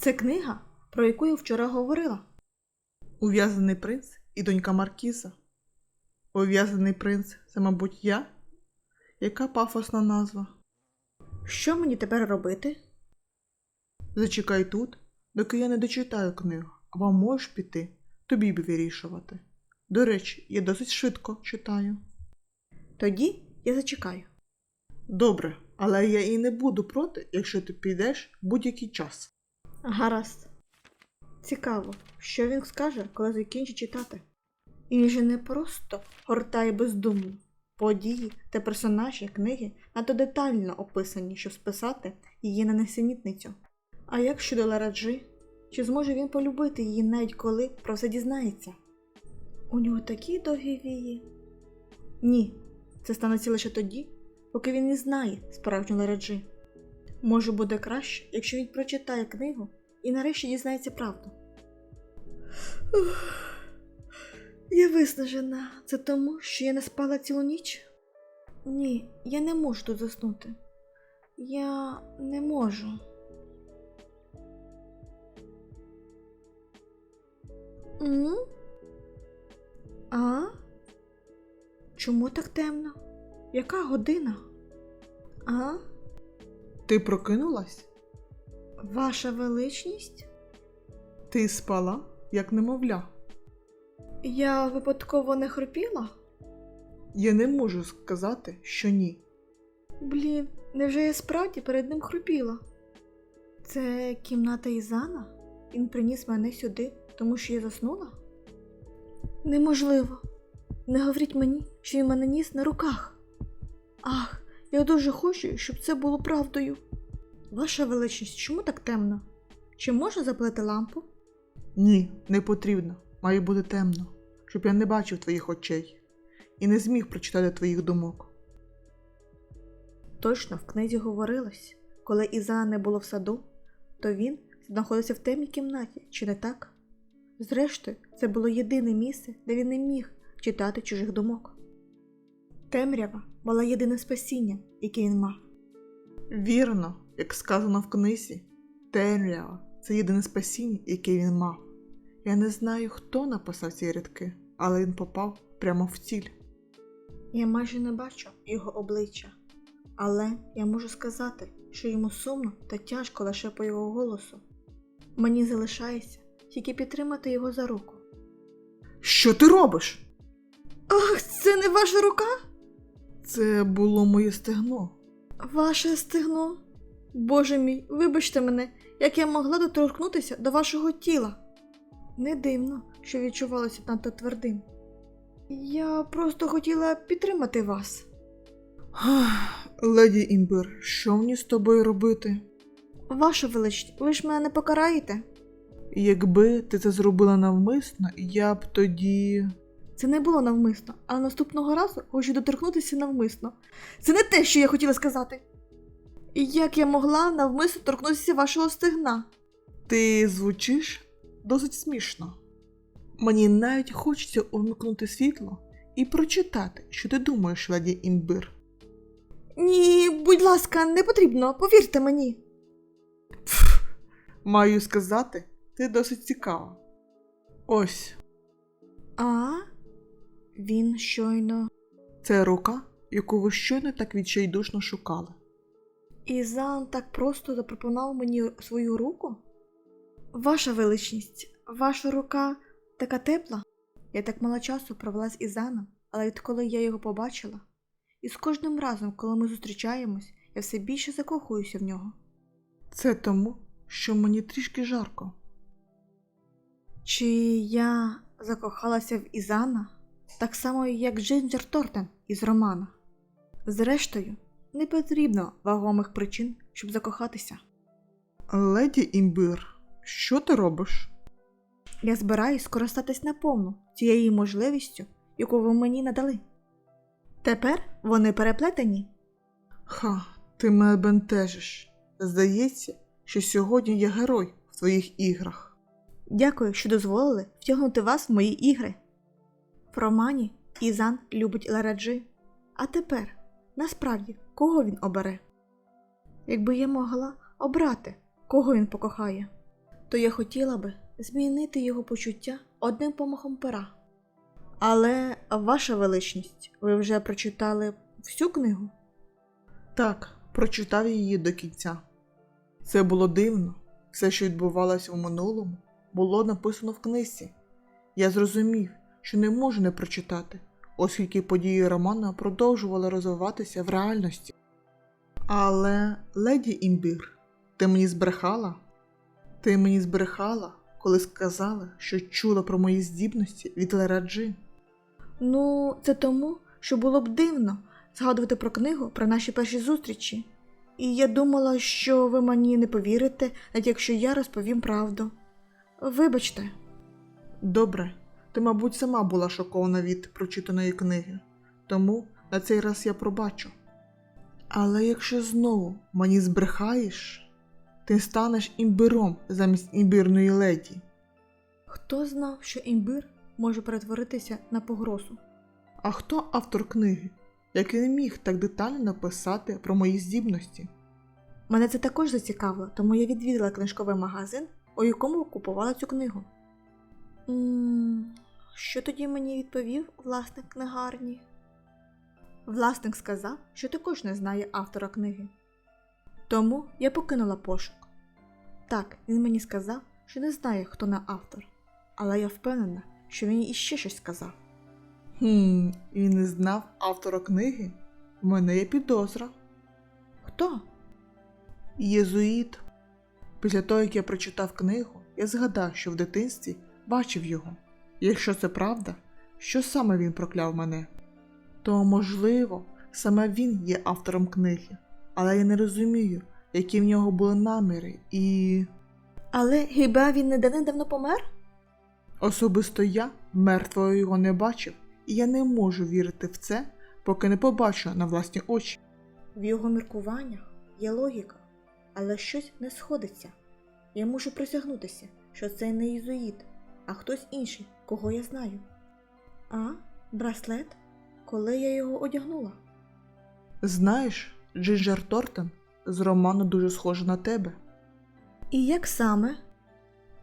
Це книга, про яку я вчора говорила. Ув'язаний принц і донька Маркіза. Ув'язаний принц це, мабуть, я? Яка пафосна назва? Що мені тепер робити? Зачекай тут, доки я не дочитаю книгу, а вам можеш піти, тобі б вирішувати. До речі, я досить швидко читаю. Тоді я зачекаю. Добре, але я і не буду проти, якщо ти підеш будь-який час. Гаразд. Цікаво, що він скаже, коли закінчить читати. Він же не просто гортає бездумно. Події та персонажі книги надто детально описані, щоб списати її на несенітницю. А як щодо Лараджи? Чи зможе він полюбити її навіть коли про все дізнається? У нього такі довгі вії. Ні, це станеться лише тоді, поки він не знає справжню Лараджи. Може, буде краще, якщо він прочитає книгу і нарешті дізнається правду. Ух, Я виснажена. Це тому, що я не спала цілу ніч? Ні, я не можу тут заснути. Я не можу. М? А? Чому так темно? Яка година? А? Ти прокинулась? Ваша величність? Ти спала, як немовля. Я випадково не хропіла? Я не можу сказати, що ні. Блін, невже я справді перед ним хропіла? Це кімната Ізана? Він приніс мене сюди, тому що я заснула? Неможливо. Не говоріть мені, що він мене ніс на руках. Ах, я дуже хочу, щоб це було правдою. Ваша величність, чому так темно? Чи можна запалити лампу? Ні, не потрібно. Має бути темно, щоб я не бачив твоїх очей і не зміг прочитати твоїх думок. Точно в книзі говорилось, коли Ізана не було в саду, то він знаходився в темній кімнаті, чи не так? Зрештою, це було єдине місце, де він не міг читати чужих думок. Темрява була єдине спасіння, яке він мав. Вірно, як сказано в книзі, темрява це єдине спасіння, яке він мав. Я не знаю, хто написав ці рядки, але він попав прямо в ціль. Я майже не бачу його обличчя, але я можу сказати, що йому сумно та тяжко лише по його голосу. Мені залишається тільки підтримати його за руку. Що ти робиш? Ах, це не ваша рука? Це було моє стегно. Ваше стегно. Боже мій, вибачте мене, як я могла доторкнутися до вашого тіла. Не дивно, що відчувалося надто твердим. Я просто хотіла підтримати вас. Леді Імбер, що мені з тобою робити? Ваша величність, ви ж мене не покараєте? Якби ти це зробила навмисно, я б тоді. Це не було навмисно, а наступного разу хочу доторкнутися навмисно. Це не те, що я хотіла сказати. І Як я могла навмисно торкнутися вашого стегна? Ти звучиш досить смішно. Мені навіть хочеться увімкнути світло і прочитати, що ти думаєш, леді Імбир. Ні, будь ласка, не потрібно, повірте мені. Маю сказати, ти досить цікава. Ось А? Він щойно. це рука, яку ви щойно так відчайдушно шукали. Ізан так просто запропонував мені свою руку? Ваша величність, ваша рука така тепла. Я так мало часу провела з Ізаном, але відколи я його побачила, і з кожним разом, коли ми зустрічаємось, я все більше закохуюся в нього. Це тому, що мені трішки жарко. Чи я закохалася в Ізана так само, як Джинджер Тортен із романа? Зрештою, не потрібно вагомих причин, щоб закохатися. Леді Імбир, що ти робиш? Я збираюсь скористатись наповну цією можливістю, яку ви мені надали. Тепер вони переплетені. Ха, ти мене бентежиш. Здається, що сьогодні я герой в твоїх іграх. Дякую, що дозволили втягнути вас в мої ігри. В романі Ізан любить Лараджи. А тепер, насправді, кого він обере? Якби я могла обрати, кого він покохає. то я хотіла би змінити його почуття одним помахом пера. Але, ваша величність, ви вже прочитали всю книгу? Так, прочитав її до кінця. Це було дивно. Все, що відбувалося у минулому, було написано в книзі. Я зрозумів, що не можу не прочитати, оскільки події роману продовжували розвиватися в реальності. Але, леді імбір, ти мені збрехала? Ти мені збрехала, коли сказала, що чула про мої здібності від Лераджи. Ну, це тому, що було б дивно згадувати про книгу про наші перші зустрічі. І я думала, що ви мені не повірите, навіть якщо я розповім правду. Вибачте, Добре, ти, мабуть, сама була шокована від прочитаної книги, тому на цей раз я пробачу. Але якщо знову мені збрехаєш, ти станеш імбиром замість імбирної леді. хто знав, що імбир може перетворитися на погрозу? А хто автор книги, який не міг так детально написати про мої здібності? Мене це також зацікавило, тому я відвідала книжковий магазин, у якому купувала цю книгу. м що тоді мені відповів власник книгарні? Власник сказав, що також не знає автора книги. Тому я покинула пошук. Так, він мені сказав, що не знає, хто на автор, але я впевнена, що він іще щось сказав. Хм, і не знав автора книги? У мене є підозра. Хто? Єзуїт. Після того, як я прочитав книгу, я згадав, що в дитинстві бачив його. Якщо це правда, що саме він прокляв мене? То, можливо, саме він є автором книги, але я не розумію, які в нього були наміри, і Але хіба він не давно помер? особисто я мертвого його не бачив, і я не можу вірити в це, поки не побачу на власні очі. В його міркуваннях є логіка, але щось не сходиться. Я мушу присягнутися, що це не ізуїт, а хтось інший, кого я знаю. А, браслет? Коли я його одягнула? Знаєш, Джинджер Тортон з роману дуже схожа на тебе. І як саме?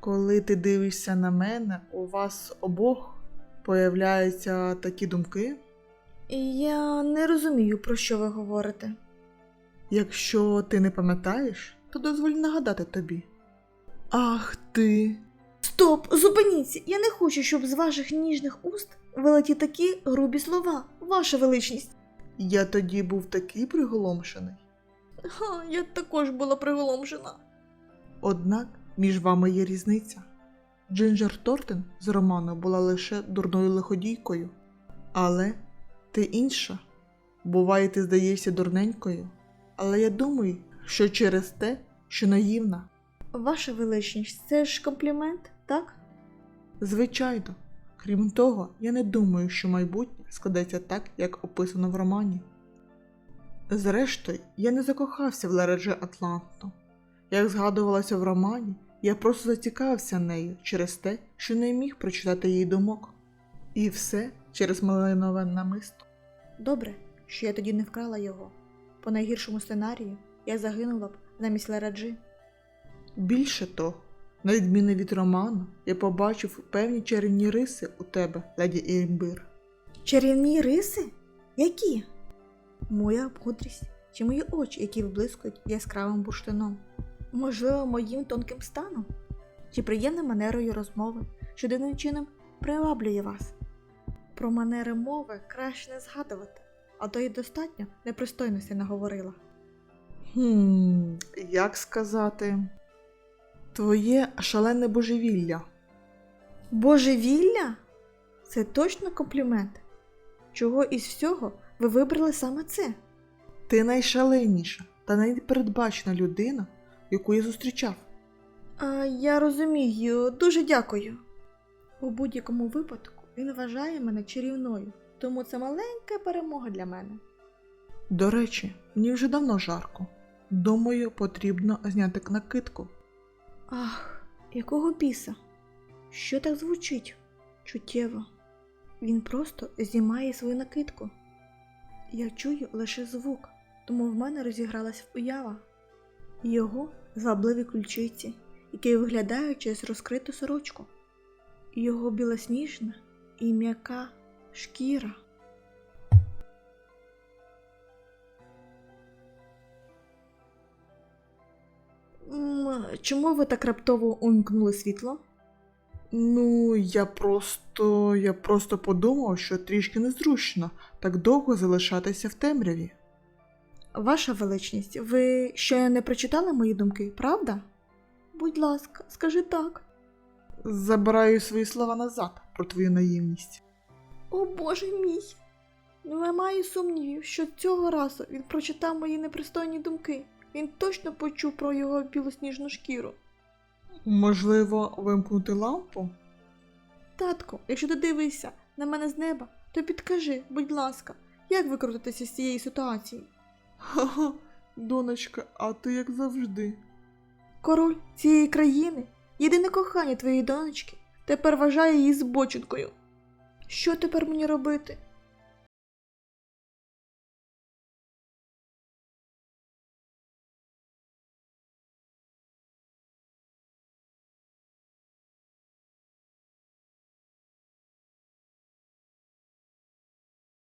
Коли ти дивишся на мене, у вас обох появляються такі думки. Я не розумію, про що ви говорите. Якщо ти не пам'ятаєш, то дозволь нагадати тобі. Ах ти. Стоп, зупиніться! Я не хочу, щоб з ваших ніжних уст вилеті такі грубі слова, ваша величність. Я тоді був такий приголомшений. Ха, я також була приголомшена. Однак між вами є різниця. Джинджер Тортен з роману була лише дурною лиходійкою, але ти інша. Буває, ти здаєшся дурненькою, але я думаю, що через те, що наївна. Ваша величність, це ж комплімент, так? Звичайно, крім того, я не думаю, що майбутнє складеться так, як описано в романі. Зрештою, я не закохався в Лередже Атланту. Як згадувалося в романі, я просто зацікавився нею через те, що не міг прочитати її думок. І все через малинове намисто. Добре, що я тоді не вкрала його. По найгіршому сценарію я загинула б замість Лераджи. Більше того, на відміну від роману, я побачив певні чарівні риси у тебе, леді Імбир. Чарівні риси? Які? Моя мудрість чи мої очі, які виблискують яскравим бурштином? Можливо, моїм тонким станом? Чи приємною манерою розмови, що дивним чином приваблює вас? Про манери мови краще не згадувати, а то й достатньо непристойності наговорила. Хм, як сказати? Твоє шалене божевілля. Божевілля? Це точно комплімент. Чого із всього ви вибрали саме це? Ти найшаленіша та найпередбачена людина, яку я зустрічав. А, я розумію, дуже дякую. У будь-якому випадку він вважає мене чарівною, тому це маленька перемога для мене. До речі, мені вже давно жарко. Думаю, потрібно зняти накидку. Ах, якого біса? Що так звучить? Чуттєво. Він просто знімає свою накидку. Я чую лише звук, тому в мене розігралась уява. Його звабливі ключиці, який виглядає через розкриту сорочку. Його білосніжна і м'яка шкіра. Чому ви так раптово умкнули світло? Ну, я просто. я просто подумав, що трішки незручно так довго залишатися в темряві. Ваша величність, ви ще не прочитали мої думки, правда? Будь ласка, скажи так. Забираю свої слова назад про твою наївність. О боже мій. Немає сумнівів, що цього разу він прочитав мої непристойні думки. Він точно почув про його білосніжну шкіру. Можливо, вимкнути лампу? Татко, якщо ти дивишся на мене з неба, то підкажи, будь ласка, як викрутитися з цієї ситуації? Ха-ха, донечка, а ти як завжди. Король цієї країни, єдине кохання твоєї донечки, тепер вважає її збочинкою. Що тепер мені робити?